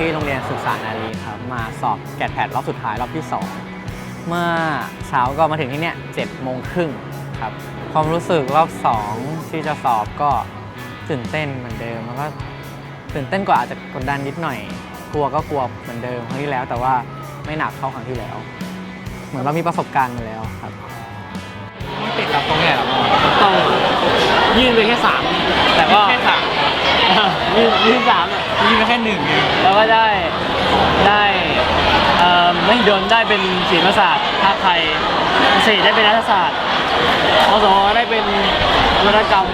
นี้เจมส์ก็อยู่ที่โรงเรียนสุสานนารีครับมาสอบแกดแพดรอบสุดท้ายรอบที่ 2 เมื่อเช้าก็มาถึงที่เนี่ยเจ็ดโมงครึ่งครับความรู้สึกรอบ 2 ที่จะสอบก็ตื่นเต้นเหมือนเดิมแล้วก็ตื่นเต้นกว่าอาจจะกดดันนิดหน่อย กลัวก็กลัวเหมือนเดิมครั้งที่แล้ว แต่ว่าไม่หนักเท่าครั้งที่แล้ว เหมือนเรามีประสบการณ์มาแล้วครับไม่ติดกับตรงไหนหรอต้องยื่นไปแค่สามแต่ก็แค่สาม ยื่นยื่นสามอะนี่ไปแค่หนึ่งเองแล้วก็ได้ได้เอ่อไม่โดนได้เป็นศิลปศาสตร์ภาคไทยเกษตรได้เป็นรัฐศาสตร์มสวได้เป็นวรรณกรรม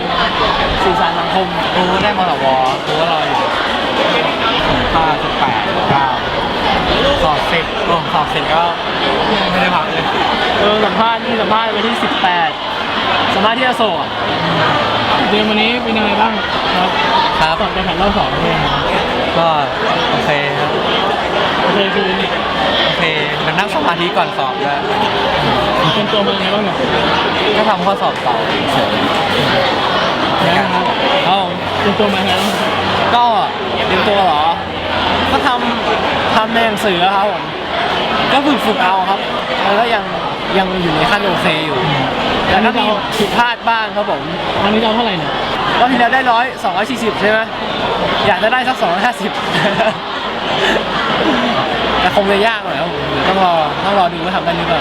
สื่อสารสังคมครูได้มสวครูก็รออยู่ป้าสิบแปดเก้าสอบเสร็จก็สอบเสร็จก็ไม่ได้พักเลย เออสัมภาษณ์นี่สัมภาษณ์วันที่ 18 สัมภาษณ์ที่อโศกอะเรียนวันนี้เป็นยังไงบ้างครับครับสอบการแข่งรอบสองเป็นยังไงครับก็โอเคครับโอเคคือโอเคมันนั่งสมาธิก่อนสอบด้วยเป็นตัวมันยังไงบ้างเนี่ยก็ทำข้อสอบต่อเฉยนะครับเอาเป็นตัวมาแล้วก็เตรียมตัวเหรอก็ทำทำในหนังสือครับผมก็ฝึกฝึกเอาครับแล้วก็ยังยังอยู่ในขั้นโอเคอยู่ แล้วก็มีผิดพลาดบ้างครับผมอันนี้จะเอาเท่าไหร่เนี่ยรอบที่แล้วได้ร้อยสองร้อยสี่สิบใช่ไหมอยากจะได้สักสองร้อยห้าสิบแต่คงจะยากหน่อยครับผมต้องรอต้องรอดูว่าทำได้หรือเปล่า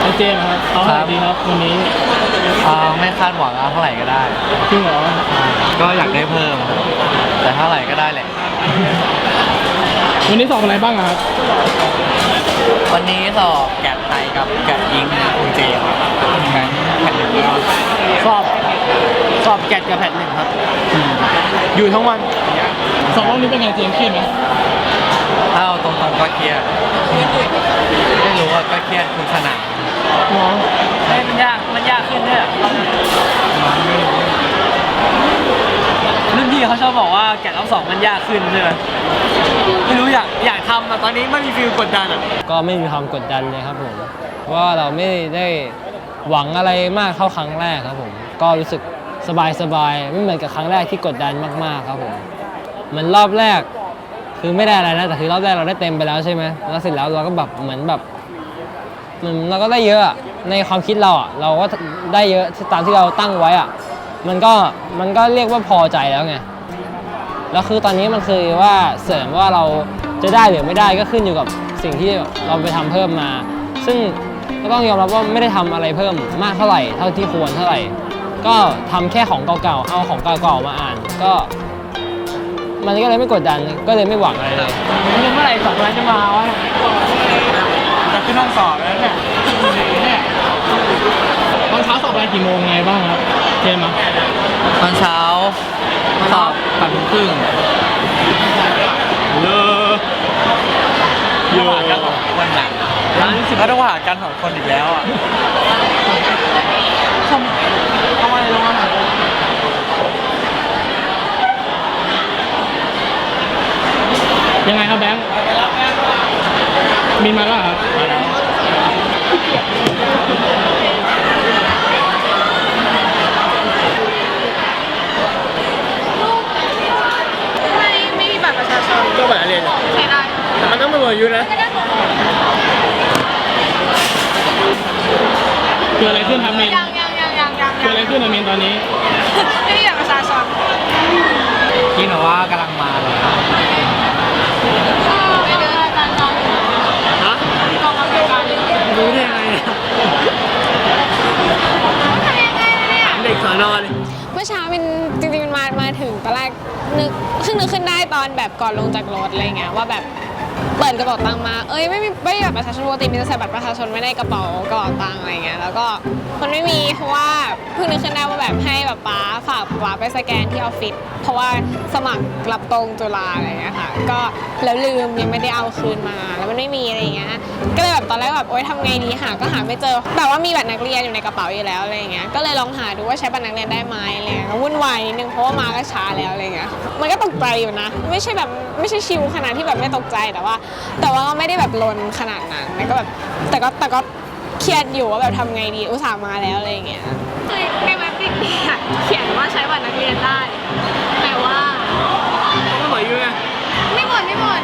ไอเจมส์ครับเอาเท่าไหร่ดีครับวันนี้อ่าไม่คาดหวังเอาเท่าไหร่ก็ได้ จริงเหรอก็อยากได้เพิ่มครับแต่เท่าไหร่ก็ได้แหละ วันนี้สอบอะไรบ้างอะครับวันนี้สอบแกะไทย กับแกะยิงคุณเจครับงั้นแผ่นหนึ่งก็สอบสอบแกดกับแพทหนึ่งครับ อยู่ทั้งวันสอบรอบนี้เป็นไงเจมส์เครียดไหมถ้าเอาตรงๆก็เครียดไม่รู้ว่าก็เครียดคุณขนาดหมอมันยากมันยากขึ้นเนี่ยรุ่นพี่เขาชอบบอกว่าแกะรอบสองมันยากขึ้นใช่ไหมไม่รู้อยากอยากทำอะตอนนี้ไม่มีฟิลกดดันอะ ก็ไม่มีความกดดันเลยครับผม เพราะว่าเราไม่ได้หวังอะไรมากเท่าครั้งแรกครับผม ก็รู้สึกสบายสบายๆไม่เหมือนกับครั้งแรกที่กดดันมากๆครับผมเหมือนรอบแรกคือไม่ได้อะไรนะแต่คือรอบแรกเราได้เต็มไปแล้วใช่ไหมแล้วเสร็จแล้วเราก็แบบเหมือนแบบเหมือนเราก็ได้เยอะในความคิดเราอะเราก็ได้เยอะตามที่เราตั้งไว้อะมันก็มันก็เรียกว่าพอใจแล้วไงแล้วคือตอนนี้มันคือว่าเสริมว่าเราจะได้หรือไม่ได้ก็ขึ้นอยู่กับสิ่งที่เราไปทำเพิ่มมา ซึ่ง ก็ต้องยอมรับว่าไม่ได้ทำอะไรเพิ่มมากเท่าไหร่เท่าที่ควรเท่าไหร่ ก็ทำแค่ของเก่าๆเอาของเก่าๆมาอ่านก็ มันก็เลยไม่กดดันก็เลยไม่หวังอะไรเลยเมื่อไหร่สอบอะไรจะมาวะจะขึ้นห้องสอบแล้วเนี่ยเนี่ยตอนเช้าสอบอะไรกี่โมงไงบ้างครับเจมส์อะตอนเช้าสอบแปดโมงครึ่ง แล้วต้องหากันสองคนอีกแล้วอะเอาอะไรลงมายังไงครับแบงค์บินมาแล้วเหรอครับไม่ไม่มีบัตรประชาชนก็แบบเรียนใช้ได้แต่มันต้องเป็นหมดอายุนะ คืออะไรขึ้นครับมินยังยังยังยังยังคืออะไรขึ้นอะมินตอนนี้ไม่มีบัตรประชาชนคิดหนูว่ากำลังมาเลยไม่เดินอาจารย์น้องฮะกองอำนวยการรู้ได้ยังไงเนี่ยทำยังไงเนี่ยเด็กสอนอนเมื่อเช้ามินจริงๆมันมามาถึงตอนแรกนึกเพิ่งนึกขึ้นได้ตอนแบบก่อนลงจากรถอะไรเงี้ยว่าแบบ เปิดกระเป๋าตังค์มา เอ้ยไม่มีไม่มีบัตรประชาชนปกติมินจะใส่บัตรประชาชนไว้ในกระเป๋ากระเป๋าตังค์อะไรเงี้ยแล้วก็มันไม่มีเพราะว่าเพิ่งนึกขึ้นได้ว่าแบบให้แบบป้าฝากป้าไปสแกนที่ออฟฟิศเพราะว่าสมัครรับตรงจุฬาอะไรเงี้ยค่ะก็แล้วลืมยังไม่ได้เอาคืนมา แล้วมันไม่มีอะไรเงี้ยก็เลยแบบตอนแรกแบบโอ๊ยทำไงดีหาก็หาไม่เจอ แต่ว่ามีบัตรนักเรียนอยู่ในกระเป๋าอยู่แล้วอะไรเงี้ยก็เลยลองหาดูว่าใช้บัตรนักเรียนได้ไหมอะไรเงี้ยก็วุ่นวายนิดนึงเพราะว่ามาก็ช้าแล้วอะไรเงี้ย มันก็ตกใจอยู่นะ ไม่ใช่แบบไม่ใช่ชิลขนาดที่แบบไม่ตกใจแต่ว่า แต่ว่าก็ไม่ได้แบบลนขนาดนั้นแล้วก็แบบแต่ก็แต่ก็เครียดอยู่ว่าแบบทำไงดีอุตส่าห์มาแล้วอะไรเงี้ยคือในเว็บเนี่ยเขียนว่าใช้บัตรนักเรียนได้แต่ว่าต้องหมดอายุไงไม่หมดไม่หมด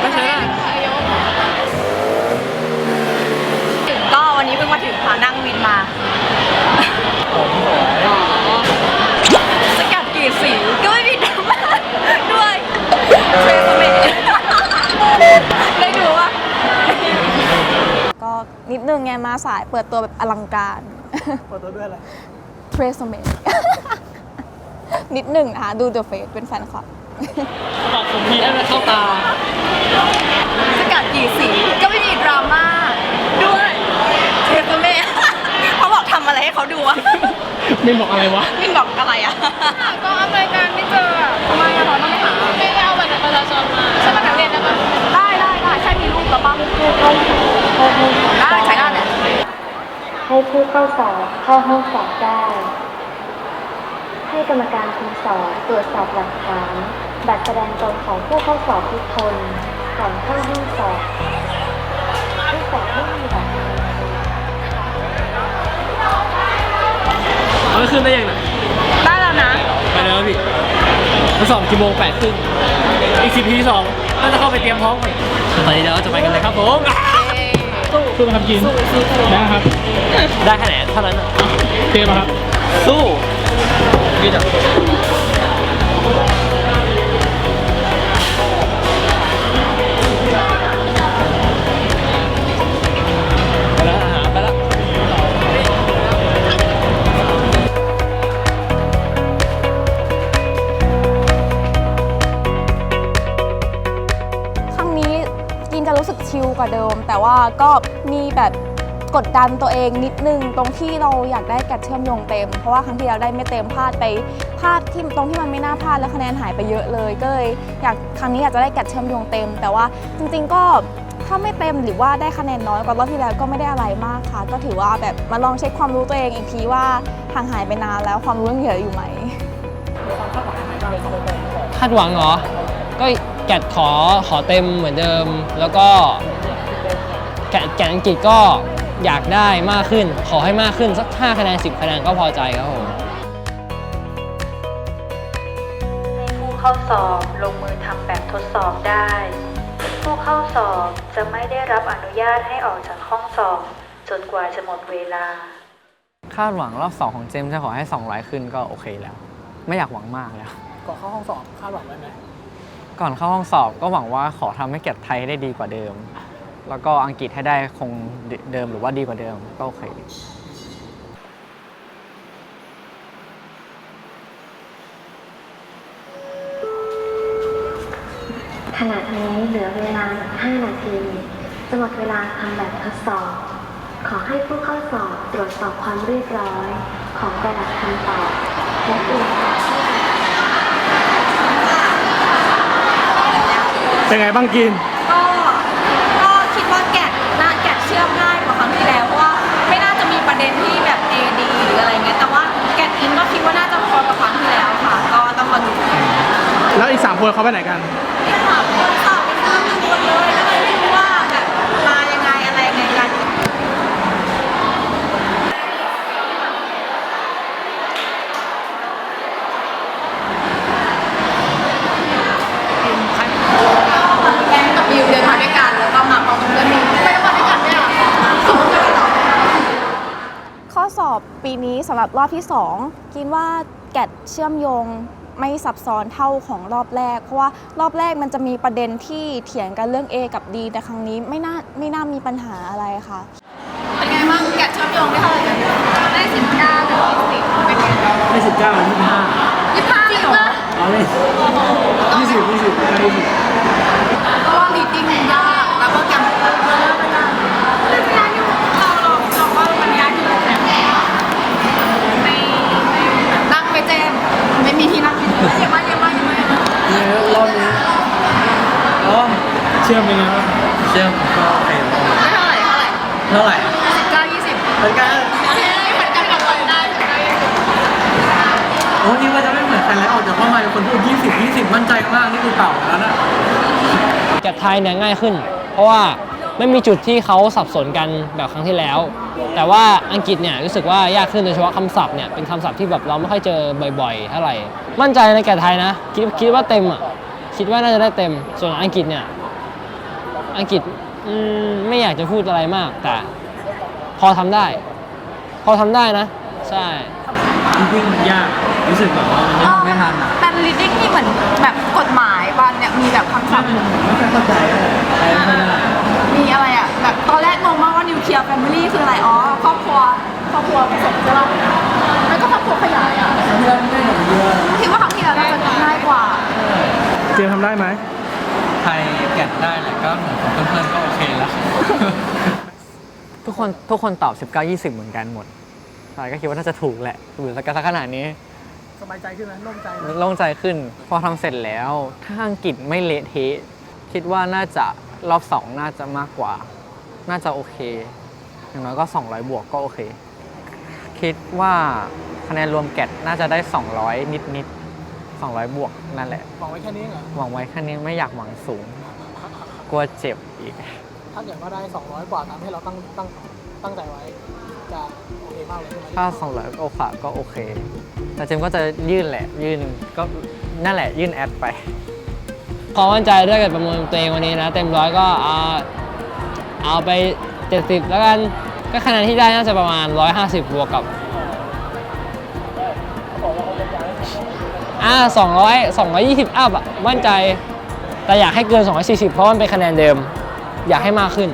ไม่ใช่นะ นิดนึงไงมาสายเปิดตัวแบบอลังการเปิดตัวด้วยอะไรเทรสเมดนิดหนึ่งนะคะดูเดอะเฟสเป็นแฟนคลับปากผมมีให้มันเข้าตา สกัดกรีดสีก็ไม่มีดราม่าด้วยเทรสเมดเขาบอกทำอะไรให้เขาดูอะมินบอกอะไรวะมินบอกอะไรอะก็อเมริกันไม่เจออะทำไมอะเราต้องไปหา ไม่ได้เอาบัตรประชาชนมาใช่บัตรนักเรียนได้ปะ ได้ได้ได้แค่มีรูปแล้วป่ะได้ใช้ได้แหละ ให้ผู้ เข้าสอบเข้าห้องสอบได้ ให้กรรมการคุมสอบตรวจสอบหลักฐานบัตรแสดงตนของผู้เข้าสอบทุกคนก่อนเข้าห้องสอบผู้สอบไม่มีบัตรเอาไปขึ้นได้ยังไงได้แล้วนะไปแล้วพี่มาสอบกี่โมงแปดครึ่งอีกสิบทีสองก็จะเข้าไปเตรียมพร้อมก่อนตอนนี้เราจะไปกันเลยครับผม สู้ครับกินได้ครับได้แค่ไหนเท่านั้นเตรียมครับ สู้ยืดจับ รู้สึกชิลกว่าเดิม แต่ว่าก็มีแบบกดดันตัวเองนิดนึง ตรงที่เราอยากได้แกะเชื่อมโยงเต็ม เพราะว่าครั้งที่เราได้ไม่เต็มพลาดไปพลาดที่ตรงที่มันไม่น่าพลาดแล้วคะแนนหายไปเยอะเลยก็เลยอยากครั้งนี้อยากจะได้แกะเชื่อมโยงเต็ม แต่ว่าจริง ๆ ก็ถ้าไม่เต็มหรือว่าได้คะแนนน้อยกว่ารอบที่แล้วก็ไม่ได้อะไรมากค่ะ ก็ถือว่าแบบมาลองเช็คความรู้ตัวเองอีกทีว่าห่างหายไปนานแล้วความรู้ยังเหลืออยู่ไหมคาดหวังเหรอ แกดขอขอเต็มเหมือนเดิม แล้วก็แกดแกดอังกฤษก็อยากได้มากขึ้น ขอให้มากขึ้นสัก 5 คะแนน 10 คะแนนก็พอใจครับผมให้ผู้เข้าสอบลงมือทำแบบทดสอบได้ ผู้เข้าสอบจะไม่ได้รับอนุญาตให้ออกจากห้องสอบจนกว่าจะหมดเวลา คาดหวังรอบ2ของเจมส์จะขอให้ 200 ขึ้นก็โอเคแล้ว ไม่อยากหวังมากแล้ว ก่อนเข้าห้องสอบคาดหวังไว้ไหม ก่อนเข้าห้องสอบก็หวังว่าขอทำให้เก็บไทยได้ดีกว่าเดิม แล้วก็อังกฤษให้ได้คงเดิมหรือว่าดีกว่าเดิมก็โอเค ขณะนี้เหลือเวลา 5 นาทีจะหมดเวลาทำแบบทดสอบ ขอให้ผู้เข้าสอบตรวจสอบความเรียบร้อย ของกระดาษคำตอบและตรวจสอบ เป็นไงบ้างกิน ก็ก็คิดว่าแกะน่าแกะเชื่อมง่ายกว่าครั้งที่แล้วเพราะว่าไม่น่าจะมีประเด็นที่แบบ A D หรืออะไรเงี้ยแต่ว่าแกะอินก็คิดว่าน่าจะพอกับครั้งที่แล้วค่ะ ก็ต้องมาดูกันแล้วอีกสามคนเขาไปไหนกัน ที่ถามคนสอบเป็นข้ามหนึ่งคนเลยก็เลยไม่รู้ว่าแบบมายังไงอะไรยังไงกัน แกกับบิวเดินมาด้วยกันแล้วก็มาพร้อมกับเพื่อนบิวไม่ได้มาด้วยกันเนี่ยสองคนเลยเหรอ ข้อสอบปี นี้สำหรับรอบที่ 2 กินว่าแกดเชื่อมโยงไม่ซับซ้อนเท่าของรอบแรก เพราะว่ารอบแรกมันจะมีประเด็นที่เถียงกันเรื่อง A กับ D แต่ครั้งนี้ไม่น่าไม่น่ามีปัญหาอะไรค่ะ เป็นไงบ้างแกะเชื่อมโยงได้เท่าไหร่กันได้สิบเก้าหรือยี่สิบเป็นไงไม่สิบเก้ายี่สิบห้ายี่สิบห้าจริงเหรอเอาเลยยี่สิบยี่สิบยี่สิบเพราะว่ามีติ้งยากแล้วก็แกะมันยากมันยากมันยากอยู่เราเราเราว่ามันยากอยู่แต่ไม่ไม่นั่งไม่เจมไม่มีที่นั่งเยอะมากเยอะมากเยอะมากเยอะมาก เนี่ยรอบนี้อ๋อเชื่อมเป็นไงบ้าง เชื่อมก็โอเค ได้เท่าไหร่เท่าไหร่ เท่าไหร่สิบเก้ายี่สิบเหมือนกันเหมือนกันกับคนได้สิบเก้ายี่สิบโอ้ยว่าจะไม่เหมือนกันแล้วออกจากห้องมาเป็นคนพูด20 20มั่นใจมากนี่คือเก่าแล้วนะแกดไทยเนี่ยง่ายขึ้น เพราะว่าไม่มีจุดที่เขาสับสนกันแบบครั้งที่แล้ว แต่ว่าอังกฤษเนี่ยรู้สึกว่ายากขึ้นโดยเฉพาะคำศัพท์เนี่ยเป็นคำศัพท์ที่แบบเราไม่ค่อยเจอบ่อยๆเท่าไหร่ มั่นใจในแกดไทยนะคิดคิดว่าเต็มอะคิดว่าน่าจะได้เต็ม ส่วนอังกฤษเนี่ยอังกฤษ อืมไม่อยากจะพูดอะไรมาก แต่ พอทำได้ พอทำได้นะ ใช่จริงๆมันยากรู้สึกแบบว่ามันยังไม่ทันอะแต่ reading นี่เหมือนแบบกฎหมายบ้านเนี่ยมีแบบคำศัพท์ไม่ค่อยเข้าใจใช้ไม่ได้มีอะไรอะ แบบตอนแรกงงมากว่านิวเคลียร์แฟมิลี่คืออะไร อ๋อ ครอบครัว ครอบครัวผสมใช่ปะแล้วก็ครอบครัวขยายอะเพื่อนไม่หนุเยอะคิดว่าครั้งที่แล้วน่าจะง่ายกว่า เจมทำได้ไหม ไทยแกะได้แหละก็เหมือนของเพื่อนๆก็โอเคแล้ว ทุกคนทุกคนตอบ 19 20 เหมือนกันหมดใช่ก็คิดว่าน่าจะถูกแหละหรือสักขนาดนี้สบายใจขึ้นไหมโล่งใจโล่งใจขึ้น พอทำเสร็จแล้ว ถ้าอังกฤษไม่เละเทะคิดว่าน่าจะรอบสองน่าจะมากกว่า น่าจะโอเค อย่างน้อยก็ 200 บวกก็โอเค คิดว่าคะแนนรวมแกดน่าจะได้ 200 นิดนิดๆ 200 บวกนั่นแหละหวังไว้แค่นี้เหรอหวังไว้แค่นี้ไม่อยากหวังสูง กลัวเจ็บอีก ถ้าเกิดว่าได้ 200 กว่าตามที่เราตั้งตั้งตั้งใจไว้ จะโอเคมากเลยใช่ไหมถ้า200โอกาสก็โอเค แต่เจมส์ก็จะยื่นแหละ ยื่นก็นั่นแหละ ยื่นแอดไปพอมั่นใจด้วยกับประเมินตัวเองวันนี้นะ เต็มร้อยก็เอาเอาไป 70 แล้วกัน ก็คะแนนที่ได้น่าจะประมาณ 150 บวกกับ อ่า200 220 อัพอะมั่นใจ แต่อยากให้เกิน 240 เพราะมันเป็นคะแนนเดิม อยากให้มากขึ้น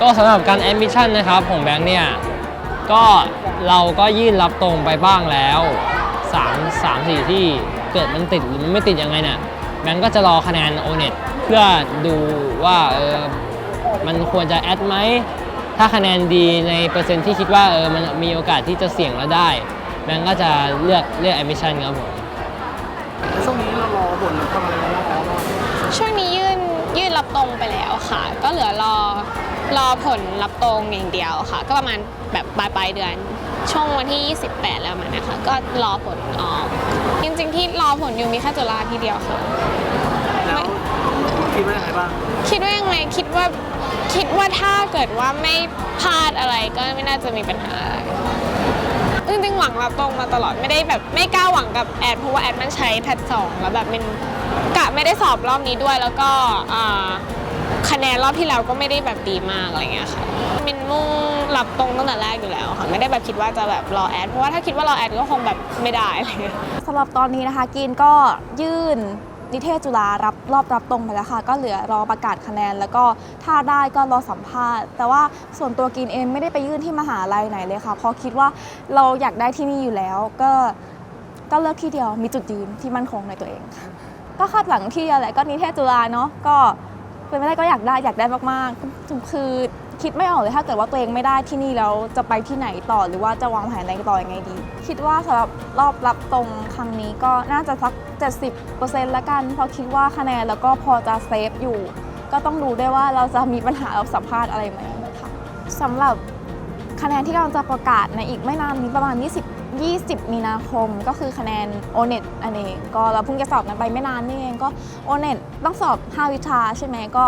ก็สำหรับการแอดมิชชั่นนะครับของแบงค์เนี่ย ก็เราก็ยื่นรับตรงไปบ้างแล้ว3 3 4 ที่เกิดมันติดหรือไม่ติดยังไงเนี่ยแบงก์ก็จะรอคะแนน o n e t เพื่อดูว่าเออมันควรจะแอดไหม ถ้าคะแนนดีในเปอร์เซ็นต์ที่คิดว่าเออมันมีโอกาสที่จะเสี่ยงแล้วได้ แบงก์ก็จะเลือกเลือก admission ครับผม ช่วงนี้เรารอผลทำอะไรบ้างแล้วบ้างช่วงนี้ยื่นยื่นรับตรงไปแล้วค่ะ ก็เหลือรอรอผลรับตรงอย่างเดียวค่ะ ก็ประมาณแบบปลายปลายเดือนช่วงวันที่ 28 แล้วมันนะคะ ก็รอผลออก จริงๆ ที่รอผลอยู่มีแค่จุฬาที่เดียวค่ะ แล้วคิดว่ายังไงบ้าง คิดว่ายังไงคิดว่าคิดว่าถ้าเกิดว่าไม่พลาดอะไรก็ไม่น่าจะมีปัญหาอะไร จริงๆหวังรับตรงมาตลอดไม่ได้แบบไม่กล้าหวังกับแอดเพราะว่าแอดมันใช้แพทสองแล้วแบบมันกะไม่ได้สอบรอบนี้ด้วยแล้วก็คะแนนรอบที่แล้วก็ไม่ได้แบบดีมากอะไรเงี้ยค่ะมินมุ่งรับตรงตั้งแต่แรกอยู่แล้วค่ะไม่ได้แบบคิดว่าจะแบบรอแอดเพราะว่าถ้าคิดว่ารอแอดก็คงแบบไม่ได้อะไรเงี้ยสำหรับตอนนี้นะคะกินก็ยื่น นิเทศจุฬารับรอบรับตรงไปแล้วค่ะ ก็เหลือรอประกาศคะแนน แล้วก็ถ้าได้ก็รอสัมภาษณ์ แต่ว่าส่วนตัวกินเองไม่ได้ไปยื่นที่มหาลัยไหนเลยค่ะ เพราะคิดว่าเราอยากได้ที่นี่อยู่แล้ว ก็ก็เลือกที่เดียวมีจุดยืนที่มั่นคงในตัวเองค่ะก็คาดหวังที่เดียวแหละก็นิเทศจุฬาเนาะก็เป็นไม่ได้ก็อยากได้อยากได้มากๆคือ คิดไม่ออกเลยถ้าเกิดว่าตัวเองไม่ได้ที่นี่แล้วจะไปที่ไหนต่อหรือว่าจะวางแผนอะไรต่อยังไงดี คิดว่าสำหรับรอบรับตรงครั้งนี้ก็น่าจะสัก 70%ละกันเพราะคิดว่าคะแนนแล้วก็พอจะเซฟอยู่ ก็ต้องดูด้วยว่าเราจะมีปัญหาเราสัมภาษณ์อะไรไหมค่ะสำหรับคะแนนที่เราจะประกาศในอีกไม่นานนี้ประมาณ 20 20 มีนาคมก็คือคะแนน o n e t อันเองก็เราเพิ่งจะสอบกันไปไม่นานนี่เองก็ o n e t ต้องสอบ 5 วิชาใช่ไหมก็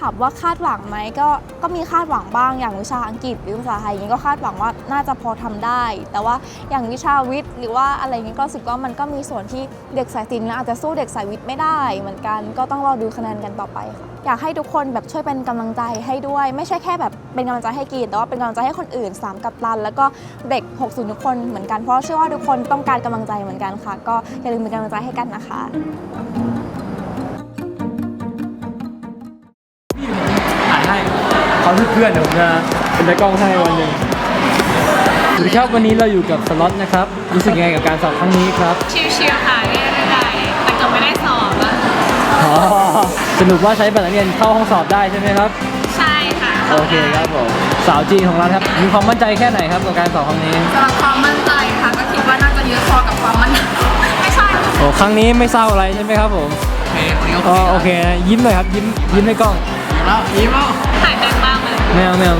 ถามว่าคาดหวังไหมก็ก็มีคาดหวังบ้างอย่างวิชาอังกฤษหรือภาษาไทยอย่างนี้ก็คาดหวังว่าน่าจะพอทำได้ แต่ว่าอย่างวิชาวิทย์ หรือว่าอะไรอย่างนี้ก็รู้สึกว่ามันก็มีส่วนที่เด็กสายศิลป์อาจจะสู้เด็กสายวิทย์ไม่ได้ เหมือนกันก็ต้องรอดูคะแนนกันต่อไปค่ะอยากให้ทุกคนแบบช่วยเป็นกำลังใจให้ด้วย ไม่ใช่แค่แบบเป็นกำลังใจให้กีนแต่ว่าเป็นกำลังใจให้คนอื่น 3 กับตัน แล้วก็เด็ก 60 ทุกคนเหมือนกันเพราะเชื่อว่าทุกคนต้องการกำลังใจเหมือนกันค่ะ ก็อย่าลืมเป็นกำลังใจให้กันนะคะ เขาเพื่อนๆเดี๋ยวผมจะเป็นตากล้องให้วันหนึ่งสวัสดีครับวันนี้เราอยู่กับสล็อตนะครับรู้สึกยังไงกับการสอบครั้งนี้ครับชิวๆค่ะเรื่อยๆแต่ก็ไม่ได้สอบอะอ๋อสรุปว่าใช้บัตรนักเรียนเข้าห้องสอบได้ใช่ไหมครับ ใช่ค่ะโอเคครับผมสาวจีนของเราครับมีความมั่นใจแค่ไหนครับกับการสอบครั้งนี้ สำหรับความมั่นใจค่ะ ก็คิดว่าน่าจะเยอะพอกับความมั่น ไม่ใช่โอ้ครั้งนี้ไม่เศร้าอะไรใช่ไหมครับผมอ๋อโอเคนะยิ้มหน่อยครับยิ้มยิ้มให้กล้อง แล้วยิ้มแล้ว ถ่ายเต้นบ้างเลยไม่เอา ไม่เอาไม่เอา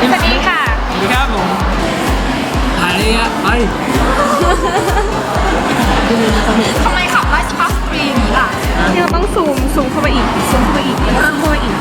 สวัสดีค่ะ สวัสดีครับผมถ่ายเลยอะไปทำไมขับไล่สปาร์สตรีอย่างนี้ล่ะที่เราต้องซูม ซูมเข้าไปอีก ซูมเข้าไปอีกซูมเข้าไปอีก